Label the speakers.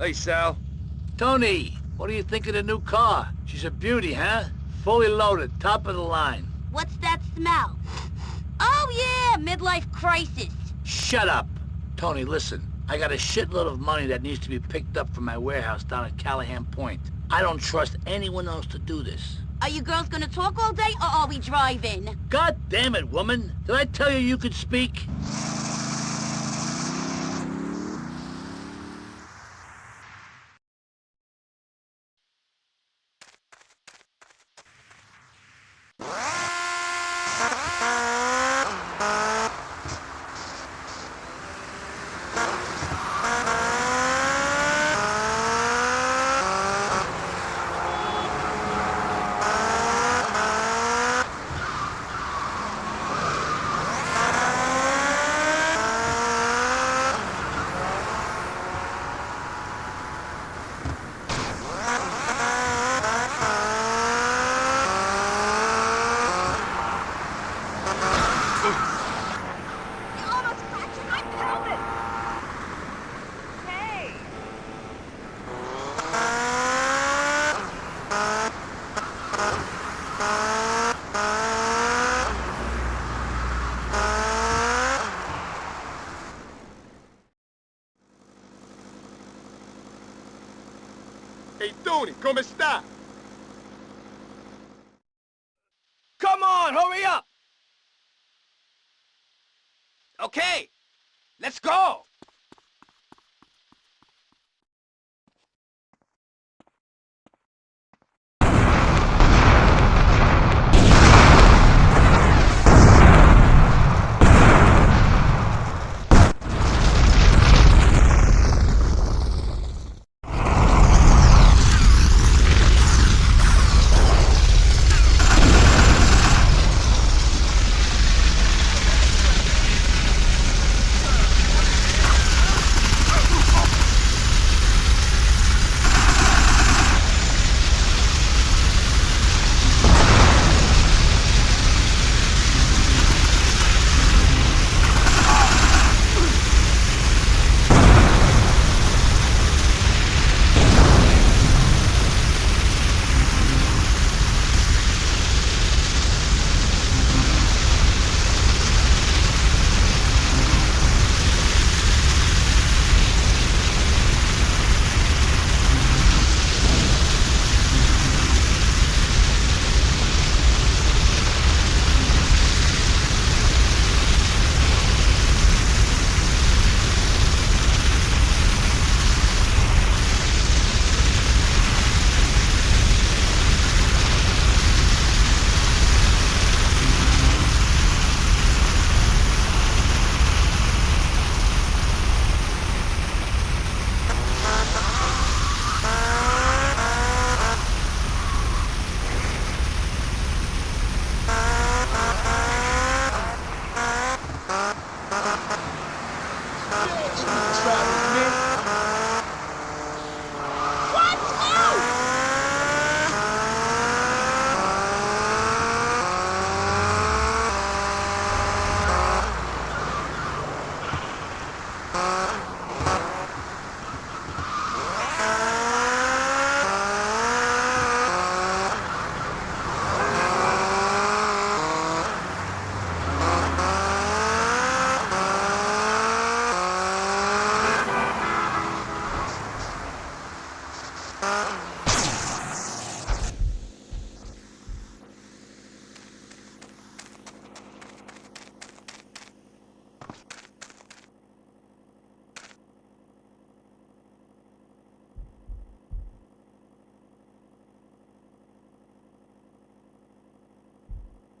Speaker 1: Hey, Sal.
Speaker 2: Tony, what do you think of the new car? She's a beauty, huh? Fully loaded, top of the line.
Speaker 3: What's that smell? Oh yeah, midlife crisis.
Speaker 2: Shut up! Tony, listen. I got a shitload of money that needs to be picked up from my warehouse down at Callahan Point. I don't trust anyone else to do this.
Speaker 3: Are you girls gonna talk all day, or are we driving?
Speaker 2: God damn it, woman! Did I tell you you could speak?
Speaker 3: You almost fractured my pelvis! Hey!
Speaker 1: Hey, Tony, ¿cómo está? Come on, hurry up! Okay, let's go!